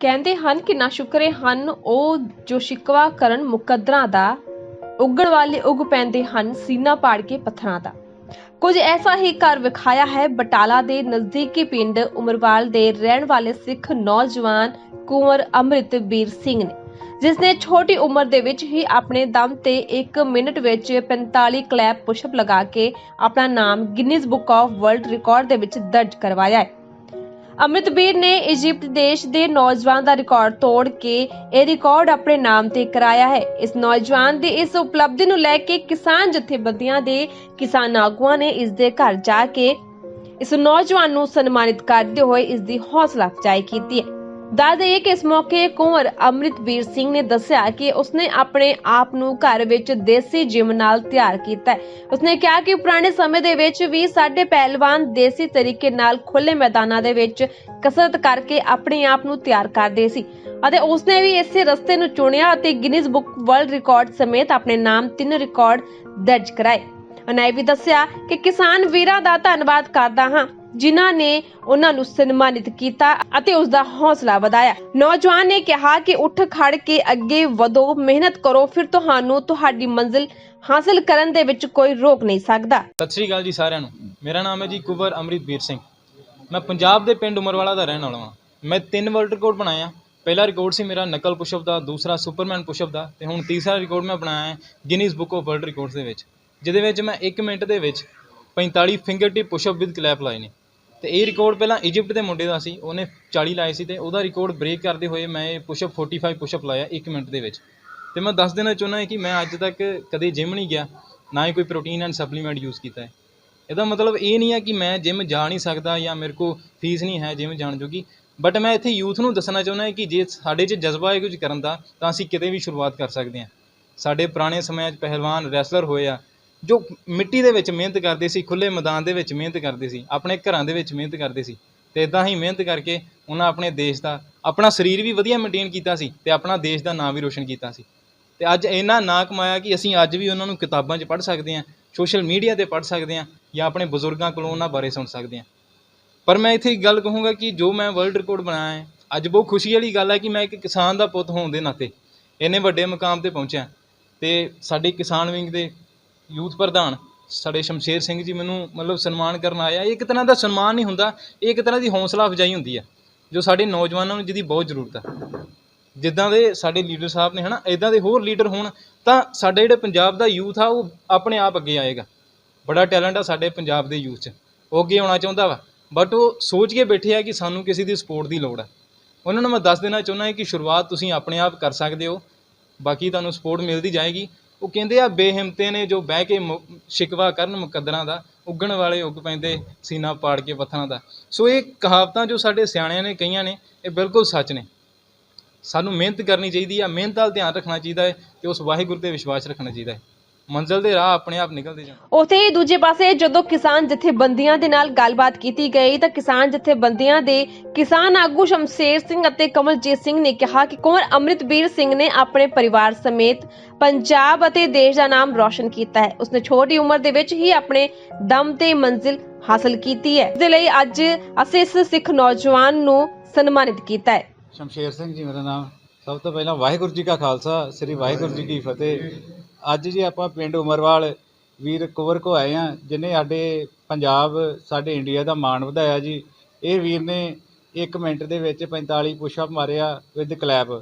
ਕਹਿੰਦੇ ਹਨ ਕਿ ਨਾ ਸ਼ੁਕਰੇ ਹਨ, ਉਹ ਜੋ ਸ਼ਿਕਵਾ ਕਰਨ ਮੁਕੱਦਰਾਂ ਦਾ, ਉੱਗਣ ਵਾਲੇ ਉੱਗ ਪੈਂਦੇ ਹਨ ਸੀਨਾ ਪਾੜ ਕੇ ਪੱਥਰਾਂ ਦਾ। ਕੁਝ ਐਸਾ ਹੀ ਘਰ ਵਿਖਾਇਆ ਹੈ, ਬਟਾਲਾ ਦੇ ਨਜ਼ਦੀਕੀ ਪਿੰਡ ਉਮਰਵਾਲ ਦੇ ਰਹਿਣ ਵਾਲੇ ਸਿੱਖ ਨੌਜਵਾਨ ਕੁੰਵਰ ਅੰਮ੍ਰਿਤਵੀਰ ਸਿੰਘ ਨੇ ਜਿਸ ਨੇ ਛੋਟੀ ਉਮਰ ਦੇ ਵਿੱਚ ਹੀ ਆਪਣੇ ਦਮ ਤੇ 1 ਮਿੰਟ ਵਿੱਚ 45 ਕਲੈਪ ਪੁਸ਼ਅਪ ਲਗਾ ਕੇ ਆਪਣਾ ਨਾਮ Guinness book of world record ਦੇ ਵਿੱਚ ਦਰਜ ਕਰਵਾਇਆ ਹੈ। ਅੰਮ੍ਰਿਤਵੀਰ ਨੇ ਇਜਿਪਟ ਦੇਸ਼ ਦੇ ਨੌਜਵਾਨ ਦਾ ਰਿਕਾਰਡ ਤੋੜ ਕੇ ਇਹ ਰਿਕਾਰਡ ਆਪਣੇ ਨਾਮ ਤੇ ਕਰਾਇਆ ਹੈ। ਇਸ ਨੌਜਵਾਨ ਦੀ ਇਸ ਉਪਲਬਧੀ ਨੂੰ ਲੈ ਕੇ ਕਿਸਾਨ ਜਥੇਬੰਦੀਆਂ ਦੇ ਕਿਸਾਨ ਆਗੂਆਂ ਨੇ ਇਸ ਦੇ ਘਰ ਜਾ ਕੇ ਇਸ ਨੌਜਵਾਨ ਨੂੰ ਸਨਮਾਨਿਤ ਕਰਦੇ ਹੋਏ ਇਸ ਦੀ ਹੌਸਲਾ ਅਫਜ਼ਾਈ ਕੀਤੀ ਹੈ। ਦੱਸ ਦਈਏ ਕਿ ਇਸ ਮੌਕੇ ਕੁੰਵਰ ਅੰਮ੍ਰਿਤਵੀਰ ਸਿੰਘ ਨੇ ਦੱਸਿਆ ਕਿ ਉਸਨੇ ਆਪਣੇ ਆਪ ਨੂੰ ਘਰ ਵਿੱਚ ਦੇਸੀ ਜਿਮ ਨਾਲ ਤਿਆਰ ਕੀਤਾ ਹੈ। ਉਸਨੇ ਕਿਹਾ ਕਿ ਪੁਰਾਣੇ ਸਮੇਂ ਦੇ ਵਿੱਚ ਵੀ ਸਾਡੇ ਪਹਿਲਵਾਨ ਦੇਸੀ ਤਰੀਕੇ ਨਾਲ ਖੁੱਲੇ ਮੈਦਾਨਾਂ ਦੇ ਵਿੱਚ ਕਸਰਤ ਕਰਕੇ ਆਪਣੇ ਆਪ ਨੂੰ ਤਿਆਰ ਕਰਦੇ ਸੀ ਅਤੇ ਉਸਨੇ ਵੀ ਇਸੇ ਰਸਤੇ ਨੂੰ ਚੁਣਿਆ ਅਤੇ ਗਿਨੀਜ਼ ਬੁੱਕ ਵਰਲਡ ਰਿਕਾਰਡ ਸਮੇਤ ਆਪਣੇ ਨਾਮ ਤਿੰਨ ਰਿਕਾਰਡ ਦਰਜ ਕਰਾਏ। ਉਹਨਾਂ ਇਹ ਵੀ ਦੱਸਿਆ ਕਿ ਕਿਸਾਨ ਵੀਰਾਂ ਦਾ ਧੰਨਵਾਦ ਕਰਦਾ ਹਾਂ। ਜਿਨ੍ਹਾਂ ਨੇ ਉਹਨਾਂ ਨੂੰ ਸਨਮਾਨਿਤ ਕੀਤਾ ਅਤੇ ਉਸ ਦਾ ਹੌਸਲਾ ਵਧਾਇਆ। ਨੌਜਵਾਨ ਨੇ ਕਿਹਾ ਕਿ ਉੱਠ ਖੜ ਕੇ ਅੱਗੇ ਵਧੋ, ਮਿਹਨਤ ਕਰੋ, ਫਿਰ ਤੁਹਾਨੂੰ ਤੁਹਾਡੀ ਮੰਜ਼ਿਲ ਹਾਸਲ ਕਰਨ ਦੇ ਵਿੱਚ ਕੋਈ ਰੋਕ ਨਹੀਂ ਸਕਦਾ। ਸਤਿ ਸ਼੍ਰੀ ਅਕਾਲ ਜੀ ਸਾਰਿਆਂ ਨੂੰ। ਮੇਰਾ ਨਾਮ ਹੈ ਜੀ ਕੁਵਰ ਅਮਰਿਤਵੀਰ ਸਿੰਘ। ਮੈਂ ਪੰਜਾਬ ਦੇ ਪਿੰਡ ਉਮਰਵਾਲਾ ਦਾ ਰਹਿਣ ਵਾਲਾ ਹਾਂ। ਮੈਂ ਤਿੰਨ ਵਰਲਡ ਰਿਕਾਰਡ ਬਣਾਇਆ ਪਹਿਲਾ ਰਿਕਾਰਡ ਸੀ ਮੇਰਾ ਨਕਲ ਪੁਸ਼ਅਪ ਦਾ, ਦੂਸਰਾ ਸੁਪਰਮੈਨ ਪੁਸ਼ਅਪ ਦਾ ਤੇ ਹੁਣ ਤੀਸਰਾ ਰਿਕਾਰਡ ਮੈਂ ਬਣਾਇਆ ਹੈ Guinness book of world records ਦੇ ਵਿੱਚ, ਜਿਹਦੇ ਵਿੱਚ ਮੈਂ 1 ਮਿੰਟ ਦੇ ਵਿੱਚ 45 finger tip push up with clap ਲਾਏ ਨੇ। ਤੇ ਇਹ ਰਿਕਾਰਡ ਪਹਿਲਾਂ ਇਜਿਪਟ ਦੇ ਮੁੰਡੇ ਦਾ ਸੀ, ਉਹਨੇ 40 ਲਾਏ ਸੀ ਤੇ ਉਹਦਾ ਰਿਕਾਰਡ ਬ੍ਰੇਕ ਕਰਦੇ ਹੋਏ ਮੈਂ ਇਹ ਪੁਸ਼ਅਪ 45 ਪੁਸ਼ਅਪ ਲਾਇਆ 1 ਮਿੰਟ ਦੇ ਵਿੱਚ। ਤੇ ਮੈਂ ਦੱਸ ਦੇਣਾ ਚਾਹੁੰਦਾ ਕਿ ਮੈਂ ਅੱਜ ਤੱਕ ਕਦੇ ਜਿਮ ਨਹੀਂ ਗਿਆ, ਨਾ ਹੀ ਕੋਈ ਪ੍ਰੋਟੀਨ ਐਂਡ ਸਪਲੀਮੈਂਟ ਯੂਜ਼ ਕੀਤਾ ਹੈ। ਇਹਦਾ ਮਤਲਬ ਇਹ ਨਹੀਂ ਹੈ ਕਿ ਮੈਂ ਜਿਮ ਜਾ ਨਹੀਂ ਸਕਦਾ ਜਾਂ ਮੇਰੇ ਕੋ ਫੀਸ ਨਹੀਂ ਹੈ ਜਿਮ ਜਾਣ ਜੋਗੀ ਬਟ ਮੈਂ ਇੱਥੇ ਯੂਥ ਨੂੰ ਦੱਸਣਾ ਚਾਹੁੰਦਾ ਹਾਂ ਕਿ ਜੇ ਸਾਡੇ 'ਚ ਜਜ਼ਬਾ ਹੈ ਕੁਝ ਕਰਨ ਦਾ, ਤਾਂ ਅਸੀਂ ਕਿਤੇ ਵੀ ਸ਼ੁਰੂਆਤ ਕਰ ਸਕਦੇ ਹਾਂ। ਸਾਡੇ ਪੁਰਾਣੇ ਸਮਿਆਂ 'ਚ ਪਹਿਲਵਾਨ ਰੈਸਲਰ ਹੋਏ ਆ ਜੋ ਮਿੱਟੀ ਦੇ ਵਿੱਚ ਮਿਹਨਤ ਕਰਦੇ ਸੀ ਖੁੱਲੇ ਮੈਦਾਨ ਦੇ ਵਿੱਚ ਮਿਹਨਤ ਕਰਦੇ ਸੀ, ਆਪਣੇ ਘਰਾਂ ਦੇ ਵਿੱਚ ਮਿਹਨਤ ਕਰਦੇ ਸੀ ਤੇ ਇਦਾਂ ਹੀ ਮਿਹਨਤ ਕਰਕੇ ਉਹਨਾਂ ਆਪਣੇ ਦੇਸ਼ ਦਾ, ਆਪਣਾ ਸਰੀਰ ਵੀ ਵਧੀਆ ਮੇਨਟੇਨ ਕੀਤਾ ਸੀ ਤੇ ਆਪਣਾ ਦੇਸ਼ ਦਾ ਨਾਮ ਵੀ ਰੋਸ਼ਨ ਕੀਤਾ ਸੀ। ਤੇ ਅੱਜ ਇੰਨਾ ਨਾਂ ਕਮਾਇਆ ਕਿ ਅਸੀਂ ਅੱਜ ਵੀ ਉਹਨਾਂ ਨੂੰ ਕਿਤਾਬਾਂ 'ਚ ਪੜ੍ਹ ਸਕਦੇ ਹਾਂ ਸੋਸ਼ਲ ਮੀਡੀਆ ਤੇ ਪੜ੍ਹ ਸਕਦੇ ਹਾਂ ਜਾਂ ਆਪਣੇ ਬਜ਼ੁਰਗਾਂ ਕੋਲੋਂ ਉਹਨਾਂ ਬਾਰੇ ਸੁਣ ਸਕਦੇ ਹਾਂ। ਪਰ ਮੈਂ ਇੱਥੇ ਇੱਕ ਗੱਲ ਕਹੂੰਗਾ ਕਿ ਜੋ ਮੈਂ ਵਰਲਡ ਰਿਕਾਰਡ ਬਣਾਇਆ ਹੈ, ਅੱਜ ਬਹੁਤ ਖੁਸ਼ੀ ਵਾਲੀ ਗੱਲ ਹੈ ਕਿ ਮੈਂ ਇੱਕ ਕਿਸਾਨ ਦਾ ਪੁੱਤ ਹੋਣ ਦੇ ਨਾਤੇ ਇੰਨੇ ਵੱਡੇ ਮੁਕਾਮ ਤੇ ਪਹੁੰਚਿਆ ਤੇ ਸਾਡੇ ਕਿਸਾਨ ਵਿੰਗ ਦੇ ਯੂਥ ਪ੍ਰਧਾਨ ਸਾਡੇ ਸ਼ਮਸ਼ੇਰ ਸਿੰਘ ਜੀ ਮੈਨੂੰ ਮਤਲਬ ਸਨਮਾਨ ਕਰਨ ਆਇਆ। ਇਹ ਇੱਕ ਤਰ੍ਹਾਂ ਦਾ ਸਨਮਾਨ ਨਹੀਂ ਹੁੰਦਾ, ਇਹ ਇੱਕ ਤਰ੍ਹਾਂ ਦੀ ਹੌਸਲਾ ਅਫਜ਼ਾਈ ਹੁੰਦੀ ਆ, ਜੋ ਸਾਡੇ ਨੌਜਵਾਨਾਂ ਨੂੰ ਜਿਹਦੀ ਬਹੁਤ ਜ਼ਰੂਰਤ ਆ। ਜਿੱਦਾਂ ਦੇ ਸਾਡੇ ਲੀਡਰ ਸਾਹਿਬ ਨੇ ਹਨਾ ਇਦਾਂ ਦੇ ਹੋਰ ਲੀਡਰ ਹੋਣ, ਤਾਂ ਸਾਡੇ ਜਿਹੜੇ ਪੰਜਾਬ ਦਾ ਯੂਥ ਆ, ਉਹ ਆਪਣੇ ਆਪ ਅੱਗੇ ਆਏਗਾ। ਬੜਾ ਟੈਲੈਂਟ ਆ ਸਾਡੇ ਪੰਜਾਬ ਦੇ ਯੂਥ 'ਚ। ਉਹ ਅੱਗੇ ਆਉਣਾ ਚਾਹੁੰਦਾ ਵਾ। ਬਟ ਉਹ ਸੋਚ ਕੇ ਬੈਠੇ ਆ ਕਿ ਸਾਨੂੰ ਕਿਸੇ ਦੀ ਸਪੋਰਟ ਦੀ ਲੋੜ ਹੈ ਉਹਨਾਂ ਨੂੰ ਮੈਂ ਦੱਸ ਦੇਣਾ ਚਾਹੁੰਦਾ ਹਾਂ ਕਿ ਸ਼ੁਰੂਆਤ ਤੁਸੀਂ ਆਪਣੇ ਆਪ ਕਰ ਸਕਦੇ ਹੋ। ਬਾਕੀ ਤੁਹਾਨੂੰ ਸਪੋਰਟ ਮਿਲਦੀ ਜਾਏਗੀ। ਉਹ ਕਹਿੰਦੇ ਆ ਬੇਹਿੰਮਤੇ ਨੇ ਜੋ ਬਹਿ ਕੇ ਮੁ- ਸ਼ਿਕਵਾ ਕਰਨ ਮੁਕੱਦਰਾਂ ਦਾ, ਉੱਗਣ ਵਾਲੇ ਉੱਗ ਪੈਂਦੇ ਸੀਨਾ ਪਾੜ ਕੇ ਪੱਥਰਾਂ ਦਾ। ਸੋ ਇਹ ਕਹਾਵਤਾਂ ਜੋ ਸਾਡੇ ਸਿਆਣਿਆਂ ਨੇ ਕਹੀਆਂ ਨੇ, ਇਹ ਬਿਲਕੁਲ ਸੱਚ ਨੇ। ਸਾਨੂੰ ਮਿਹਨਤ ਕਰਨੀ ਚਾਹੀਦੀ ਆ, ਮਿਹਨਤ ਵੱਲ ਧਿਆਨ ਰੱਖਣਾ ਚਾਹੀਦਾ ਹੈ ਤੇ ਉਸ ਵਾਹਿਗੁਰੂ ਤੇ ਵਿਸ਼ਵਾਸ ਰੱਖਣਾ ਚਾਹੀਦਾ ਹੈ। ਮੰਜ਼ਿਲ ਦੇ ਰਾਹ ਆਪਣੇ ਆਪ ਨਿਕਲਦੇ ਜਾਣ। ਉਥੇ ਹੀ ਦੂਜੇ ਪਾਸੇ ਜਦੋਂ ਕਿਸਾਨ ਜਥੇਬੰਦੀਆਂ ਦੇ ਨਾਲ ਗੱਲਬਾਤ ਕੀਤੀ ਗਈ ਤਾਂ ਕਿਸਾਨ ਜਥੇਬੰਦੀਆਂ ਦੇ ਕਿਸਾਨ ਆਗੂ ਸ਼ਮਸ਼ੇਰ ਸਿੰਘ ਅਤੇ ਕਮਲਜੀਤ ਸਿੰਘ ਨੇ ਕਿਹਾ ਕਿ ਕੁੰਵਰ ਅੰਮ੍ਰਿਤਵੀਰ ਸਿੰਘ ਨੇ ਆਪਣੇ ਪਰਿਵਾਰ ਸਮੇਤ ਪੰਜਾਬ ਅਤੇ ਦੇਸ਼ ਦਾ ਨਾਮ ਰੌਸ਼ਨ ਕੀਤਾ ਹੈ। ਉਸਨੇ ਛੋਟੀ ਉਮਰ ਦੇ ਵਿੱਚ ਹੀ ਆਪਣੇ ਦਮ ਤੇ ਮੰਜ਼ਿਲ ਹਾਸਲ ਕੀਤੀ ਹੈ। ਇਸ ਦੇ ਲਈ ਅੱਜ ਅਸੀਂ ਇਸ ਸਿੱਖ ਨੌਜਵਾਨ ਨੂੰ ਸਨਮਾਨਿਤ ਕੀਤਾ ਹੈ। ਸ਼ਮਸ਼ੇਰ ਸਿੰਘ ਜੀ ਮੇਰਾ ਨਾਮ। ਸਭ ਤੋਂ ਪਹਿਲਾਂ ਵਾਹਿਗੁਰੂ ਜੀ ਕਾ ਖਾਲਸਾ ਸ੍ਰੀ ਵਾਹਿਗੁਰੂ ਜੀ ਕੀ ਫਤਿਹ। ਅੱਜ ਜੀ ਆਪਾਂ ਪਿੰਡ ਉਮਰਵਾਲ ਵੀਰ ਕੁਵਰ ਕੋ ਆਏ ਆ ਜਿਨੇ ਸਾਡੇ ਪੰਜਾਬ, ਸਾਡੇ ਇੰਡੀਆ ਦਾ ਮਾਣ ਵਧਾਇਆ ਜੀ, ਇਹ ਵੀਰ ਨੇ 1 ਮਿੰਟ ਦੇ ਵਿੱਚ 45 ਪੁਸ਼ਅਪ ਮਾਰਿਆ ਵਿਦ ਕਲੈਪ।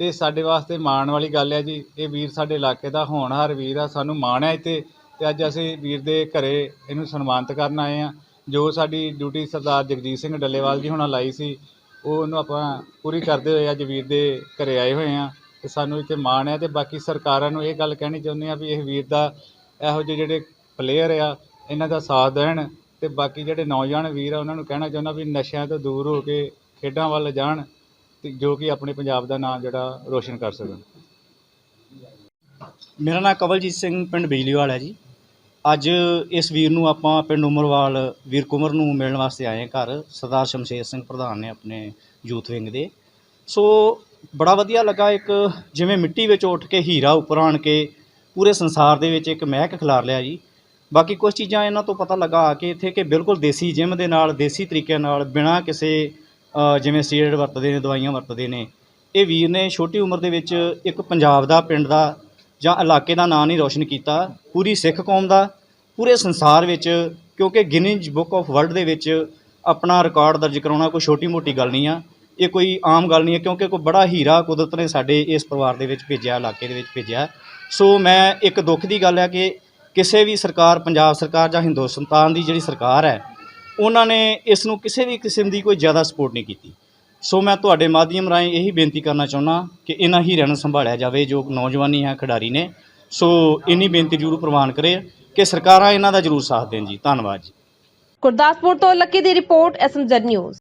ਤੇ ਸਾਡੇ ਵਾਸਤੇ ਮਾਣ ਵਾਲੀ ਗੱਲ ਹੈ ਜੀ, ਇਹ ਵੀਰ ਸਾਡੇ ਇਲਾਕੇ ਦਾ ਹੋਣਹਾਰ ਵੀਰ ਆ, ਸਾਨੂੰ ਮਾਣ ਹੈ ਇੱਥੇ। ਤੇ ਅੱਜ ਅਸੀਂ ਵੀਰ ਦੇ ਘਰੇ ਇਹਨੂੰ ਸਨਮਾਨਿਤ ਕਰਨ ਆਏ ਆ ਜੋ ਸਾਡੀ ਡਿਊਟੀ ਸਰਦਾਰ ਜਗਜੀਤ ਸਿੰਘ ਡੱਲੇਵਾਲ ਜੀ ਹੁਣਾਂ ਲਾਈ ਸੀ, ਉਹ ਉਹਨੂੰ ਆਪਾਂ ਪੂਰੀ ਕਰਦੇ ਹੋਏ ਅੱਜ ਵੀਰ ਦੇ ਘਰੇ ਆਏ ਹੋਏ ਆ ਅਤੇ ਸਾਨੂੰ ਇੱਥੇ ਮਾਣ ਹੈ ਅਤੇ ਬਾਕੀ ਸਰਕਾਰਾਂ ਨੂੰ ਇਹ ਗੱਲ ਕਹਿਣੀ ਚਾਹੁੰਦੇ ਹਾਂ ਵੀ ਇਹ ਵੀਰ ਦਾ ਇਹੋ ਜਿਹੇ ਜਿਹੜੇ ਪਲੇਅਰ ਆ, ਇਹਨਾਂ ਦਾ ਸਾਥ ਦੇਣ ਅਤੇ ਬਾਕੀ ਜਿਹੜੇ ਨੌਜਵਾਨ ਵੀਰ ਆ, ਉਹਨਾਂ ਨੂੰ ਕਹਿਣਾ ਚਾਹੁੰਦਾ ਵੀ ਨਸ਼ਿਆਂ ਤੋਂ ਦੂਰ ਹੋ ਕੇ ਖੇਡਾਂ ਵੱਲ ਜਾਣ ਅਤੇ ਜੋ ਕਿ ਆਪਣੇ ਪੰਜਾਬ ਦਾ ਨਾਮ ਜਿਹੜਾ ਰੋਸ਼ਨ ਕਰ ਸਕਣ। ਮੇਰਾ ਨਾਮ ਕਵਲਜੀਤ ਸਿੰਘ, ਪਿੰਡ ਬਿਜਲੀਵਾਲ ਹੈ ਜੀ। ਅੱਜ ਇਸ ਵੀਰ ਨੂੰ ਆਪਾਂ ਪਿੰਡ ਉਮਰਵਾਲ, ਵੀਰ ਕੁਮਰ ਨੂੰ ਮਿਲਣ ਵਾਸਤੇ ਆਏ ਹਾਂ ਘਰ। ਸਰਦਾਰ ਸ਼ਮਸ਼ੇਰ ਸਿੰਘ ਪ੍ਰਧਾਨ ਨੇ ਆਪਣੇ ਯੂਥ ਵਿੰਗ ਦੇ। ਸੋ ਬੜਾ ਵਧੀਆ ਲੱਗਾ ਇੱਕ ਜਿਵੇਂ ਮਿੱਟੀ ਵਿੱਚ ਉੱਠ ਕੇ ਹੀਰਾ ਉੱਪਰ ਆਣ ਕੇ ਪੂਰੇ ਸੰਸਾਰ ਦੇ ਵਿੱਚ ਇੱਕ ਮਹਿਕ ਖਿਲਾਰ ਲਿਆ ਜੀ। ਬਾਕੀ ਕੁਝ ਚੀਜ਼ਾਂ ਇਹਨਾਂ ਤੋਂ ਪਤਾ ਲੱਗਾ ਆ ਕੇ ਇੱਥੇ ਕਿ ਬਿਲਕੁਲ ਦੇਸੀ ਜਿਮ ਦੇ ਨਾਲ, ਦੇਸੀ ਤਰੀਕੇ ਨਾਲ ਬਿਨਾਂ ਕਿਸੇ ਜਿਵੇਂ ਸਟੀਰੋਇਡ ਵਰਤਦੇ ਨੇ, ਦਵਾਈਆਂ ਵਰਤਦੇ ਨੇ, ਇਹ ਵੀਰ ਨੇ ਛੋਟੀ ਉਮਰ ਦੇ ਵਿੱਚ ਇੱਕ ਪੰਜਾਬ ਦਾ, ਪਿੰਡ ਦਾ ਜਾਂ ਇਲਾਕੇ ਦਾ ਨਾਂ ਨਹੀਂ ਰੋਸ਼ਨ ਕੀਤਾ, ਪੂਰੀ ਸਿੱਖ ਕੌਮ ਦਾ, ਪੂਰੇ ਸੰਸਾਰ ਵਿੱਚ ਕਿਉਂਕਿ ਗਿਨੀਜ਼ ਬੁੱਕ ਆਫ ਵਰਲਡ ਦੇ ਵਿੱਚ ਆਪਣਾ ਰਿਕਾਰਡ ਦਰਜ ਕਰਾਉਣਾ ਕੋਈ ਛੋਟੀ ਮੋਟੀ ਗੱਲ ਨਹੀਂ ਆ। ਇਹ ਕੋਈ ਆਮ ਗੱਲ ਨਹੀਂ ਹੈ, ਕਿਉਂਕਿ ਕੋਈ ਬੜਾ ਹੀਰਾ ਕੁਦਰਤ ਨੇ ਸਾਡੇ ਇਸ ਪਰਿਵਾਰ ਦੇ ਵਿੱਚ ਭੇਜਿਆ, ਇਲਾਕੇ ਦੇ ਵਿੱਚ ਭੇਜਿਆ। ਸੋ ਮੈਂ ਇੱਕ ਦੁੱਖ ਦੀ ਗੱਲ ਹੈ ਕਿ ਕਿਸੇ ਵੀ ਸਰਕਾਰ, ਪੰਜਾਬ ਸਰਕਾਰ ਜਾਂ ਹਿੰਦੁਸਤਾਨ ਦੀ ਜਿਹੜੀ ਸਰਕਾਰ ਹੈ, ਉਹਨਾਂ ਨੇ ਇਸ ਨੂੰ ਕਿਸੇ ਵੀ ਕਿਸਮ ਦੀ ਕੋਈ ਜ਼ਿਆਦਾ ਸਪੋਰਟ ਨਹੀਂ ਕੀਤੀ। ਸੋ ਮੈਂ ਤੁਹਾਡੇ ਮਾਧਿਅਮ ਰਾਹੀਂ ਇਹੀ ਬੇਨਤੀ ਕਰਨਾ ਚਾਹੁੰਦਾ ਕਿ ਇਹਨਾਂ ਹੀਰਿਆਂ ਨੂੰ ਸੰਭਾਲਿਆ ਜਾਵੇ, ਜੋ ਨੌਜਵਾਨੀ ਹੈ, ਖਿਡਾਰੀ ਨੇ। ਸੋ ਇੰਨੀ ਬੇਨਤੀ ਜ਼ਰੂਰ ਪ੍ਰਵਾਨ ਕਰੇ ਕਿ ਸਰਕਾਰਾਂ ਇਹਨਾਂ ਦਾ ਜ਼ਰੂਰ ਸਾਥ ਦੇਣ ਜੀ। ਧੰਨਵਾਦ ਜੀ। ਗੁਰਦਾਸਪੁਰ ਤੋਂ ਲੱਕੀ ਦੀ ਰਿਪੋਰਟ ਐਸਐਮਜ਼ੈਡ ਨਿਊਜ਼।